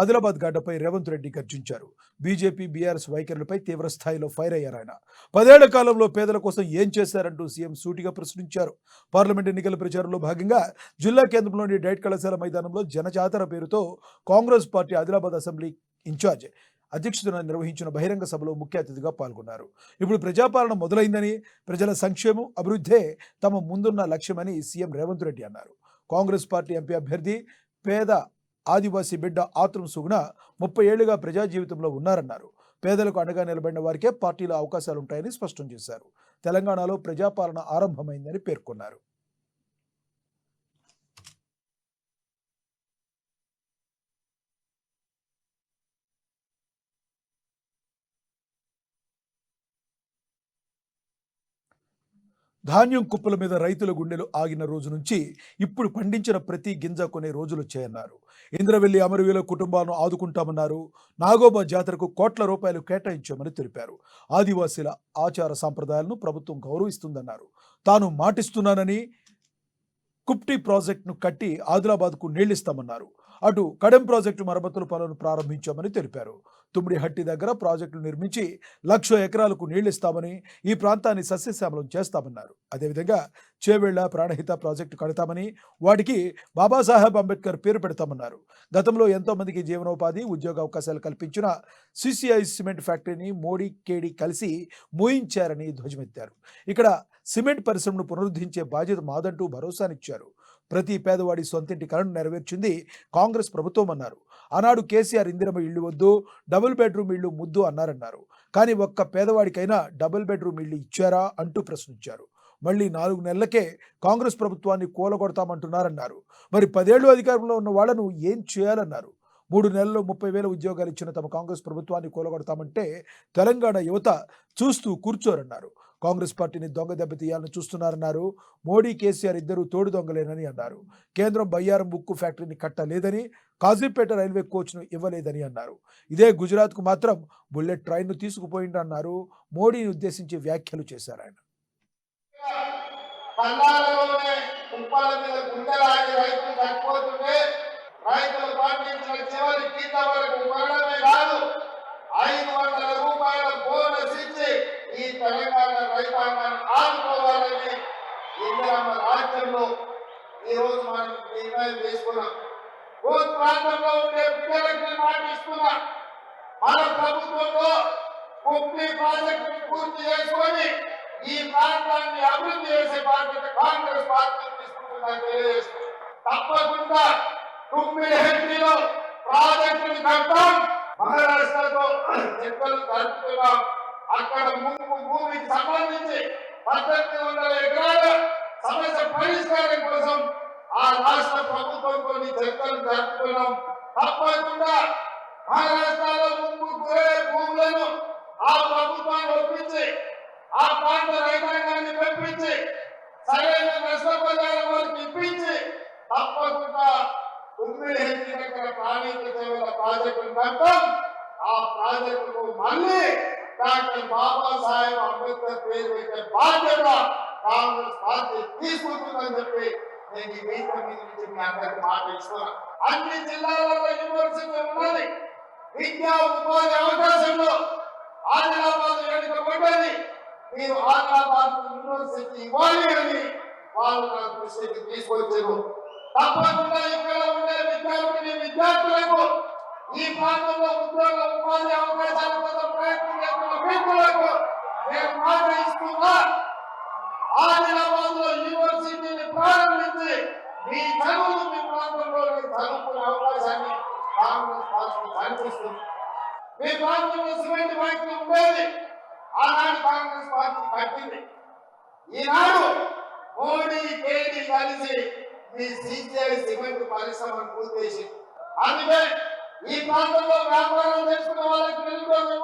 ఆదిలాబాద్ గడ్డపై రేవంత్ రెడ్డి గర్జించారు. BJP BRS వైఖరులపై తీవ్ర స్థాయిలో ఫైర్ అయ్యారు ఆయన పదేళ్ళ కాలంలో పేదల కోసం ఏం చేశారంటూ సీఎం సూటిగా ప్రశ్నించారు. పార్లమెంట్ ఎన్నికల ప్రచారంలో భాగంగా జిల్లా కేంద్రంలోని డైట్ కళాశాల మైదానంలో జనజాతర పేరుతో Congress party Adilabad assembly incharge అధ్యక్షతన నిర్వహించిన బహిరంగ సభలో ముఖ్య అతిథిగా పాల్గొన్నారు. ఇప్పుడు ప్రజాపాలన మొదలైందని ప్రజల సంక్షేమం అభివృద్ధే తమ ముందున్న లక్ష్యమని సీఎం రేవంత్ రెడ్డి అన్నారు. కాంగ్రెస్ పార్టీ ఎంపీ అభ్యర్థి పేద ఆదివాసీ బిడ్డ ఆత్రం సుగుణ ముప్పై ఏళ్ళుగా ప్రజా జీవితంలో ఉన్నారన్నారు. పేదలకు అండగా నిలబడిన వారికే పార్టీలో అవకాశాలు ఉంటాయని స్పష్టం చేశారు. తెలంగాణలో ప్రజాపాలన ఆరంభమైందని పేర్కొన్నారు. ధాన్యం కుప్పల మీద రైతుల గుండెలు ఆగిన రోజు నుంచి ఇప్పుడు పండించిన ప్రతి గింజ కొనే రోజులు వచ్చాయన్నారు. ఇంద్రవెల్లి అమరవీల కుటుంబాలను ఆదుకుంటామన్నారు. నాగోబా జాతరకు కోట్ల రూపాయలు కేటాయించామని తెలిపారు. ఆదివాసీల ఆచార సాంప్రదాయాలను ప్రభుత్వం గౌరవిస్తుందన్నారు. తాను మాటిస్తున్నానని కుప్టి ప్రాజెక్టును కట్టి ఆదిలాబాద్కు నీళ్ళిస్తామన్నారు అటు కడెం ప్రాజెక్టు మరమ్మతుల పనులను ప్రారంభించామని తెలిపారు. తుమ్మిడి హట్టి దగ్గర ప్రాజెక్టులు నిర్మించి లక్ష ఎకరాలకు నీళ్ళిస్తామని ఈ ప్రాంతాన్ని సస్యశ్యామలం చేస్తామన్నారు. అదేవిధంగా చేవేళ్ళ ప్రాణహిత ప్రాజెక్టు కడతామని వాటికి బాబాసాహెబ్ అంబేద్కర్ పేరు పెడతామన్నారు. గతంలో ఎంతో మందికి జీవనోపాధి ఉద్యోగ అవకాశాలు కల్పించిన సిసిఐ సిమెంట్ ఫ్యాక్టరీని మోడీ కేడీ కలిసి మోయించారని ధ్వజమెత్తారు. ఇక్కడ సిమెంట్ పరిశ్రమను పునరుద్ధరించే బాధ్యత మాదంటూ భరోసానిచ్చారు. ప్రతి పేదవాడి సొంతింటి కలను నెరవేర్చింది కాంగ్రెస్ ప్రభుత్వం అన్నారు. ఆనాడు కేసీఆర్ ఇందిరమ్మ ఇల్లు వద్దు డబుల్ బెడ్రూమ్ ఇల్లు ముద్దు అన్నారన్నారు. కానీ ఒక్క పేదవాడికైనా డబుల్ బెడ్రూమ్ ఇల్లు ఇచ్చారా అంటూ ప్రశ్నించారు. మళ్ళీ నాలుగు నెలలకే కాంగ్రెస్ ప్రభుత్వాన్ని కూలగొడతామంటున్నారన్నారు. మరి పదేళ్ళు అధికారంలో ఉన్న వాళ్ళను ఏం చేయాలన్నారు? మూడు నెలల్లో ముప్పై వేల ఉద్యోగాలు ఇచ్చిన తమ కాంగ్రెస్ ప్రభుత్వాన్ని కూలగొడతామంటే తెలంగాణ యువత చూస్తూ కూర్చోరన్నారు. కాంగ్రెస్ పార్టీని దొంగ దెబ్బతీయాలని చూస్తున్నారన్నారు. మోడీ కేసీఆర్ ఇద్దరు తోడు దొంగలేనని అన్నారు. కేంద్రం బయ్యారం ఉక్కు ఫ్యాక్టరీని కట్టలేదని కాజీపేట రైల్వే కోచ్ను ఇవ్వలేదని అన్నారు. ఇదే గుజరాత్కు మాత్రం బుల్లెట్ ట్రైన్ను తీసుకుపోయిందన్నారు మోడీని ఉద్దేశించి వ్యాఖ్యలు చేశారు ఆయన. రైతులు పాటించిన చివరి కింద వరకు కొనడమే కాదు ఐదు వందల రూపాయల బోనస్ ఇచ్చి ఈ తెలంగాణ రైతాంగాన్ని ఆదుకోవాలని ఇందిరమ్మ రాజ్యంలో ఈ రోజు మనం నిర్ణయం తీసుకున్నాం కోర్టు ప్రాంతంలో ఉండే బిడ్డలకు నేను మాట ఇస్తున్నా. మన ప్రభుత్వంలో ముప్పై ప్రాజెక్టులు పూర్తి చేసుకొని ఈ ప్రాంతాన్ని అభివృద్ధి చేసే బాధ్యత కాంగ్రెస్ పార్టీ తీసుకుంటుందని తెలియజేస్తుంది తప్పకుండా తొమ్మిది హెడ్డిలో ప్రాజెక్టులు కడతాం. మహారాష్ట్రతో చర్చలు జరుపుతున్నాం అక్కడ ముందు భూమికి సంబంధించి పద్దెనిమిది వందల ఎకరాల ఆ ప్రభుత్వం కొన్ని చర్చలు జరుపుకున్నాం తప్పకుండా మహారాష్ట్రలో ముందు కోరే భూములను ఆ ప్రభుత్వాన్ని ఒప్పించి ఆ ప్రాంత రైతాంగాన్ని పెంపించి సరైన నష్టపరిహారం వారికి ఇప్పించి తప్పకుండా ఉమ్మిడి హెచ్చి ప్రాణిక సేవల ప్రాజెక్టును కట్టం. ఆ ప్రాజెక్టుకు మళ్ళీ డాక్టర్ బాబాసాహెబ్ అంబేద్కర్ పేరు పెట్టే బాధ్యత కాంగ్రెస్ పార్టీ తీసుకుంటుందని చెప్పి నేను ఈ వేదిక మీద నుంచి మీ అందరికి మాట ఇస్తున్నాను. అన్ని జిల్లాలలో యూనివర్సిటీ ఉన్నది. విద్యా ఉపాధి అవకాశంలో ఆదిలాబాద్ వెనుకబడ్డది మీరు ఆదిలాబాద్ యూనివర్సిటీ ఇవ్వాలి అని వాళ్ళు నా దృష్టికి తీసుకొచ్చారు. తప్పకుండా ఇక్కడ ఉండే విద్యార్థిని విద్యార్థులకు ఈ ప్రాంతంలో ఉద్యోగ ఉపాధి అవకాశాల కోసం ప్రయత్నం చేస్తున్న వ్యక్తులకు నేను మాట ఇస్తున్నా. ఆదిలాబాద్ మీ చదువులు మీ ప్రాంతంలో మీరు చదువుకునే అవకాశాన్ని కాంగ్రెస్ పార్టీ కనిపిస్తుంది మీ ప్రాంతంలో సిమెంట్ ఫ్యాక్టరీ ఉండేది. ఆనాడు కాంగ్రెస్ పార్టీ కట్టింది ఈనాడు మోడీ కేడీ కలిసి మీ సిసిఐ సిమెంట్ పరిశ్రమను పూర్తి చేసి అందుకే ఈ ప్రాంతంలో వ్యాపారం చేసుకున్న వాళ్ళకి నిరుద్యోగం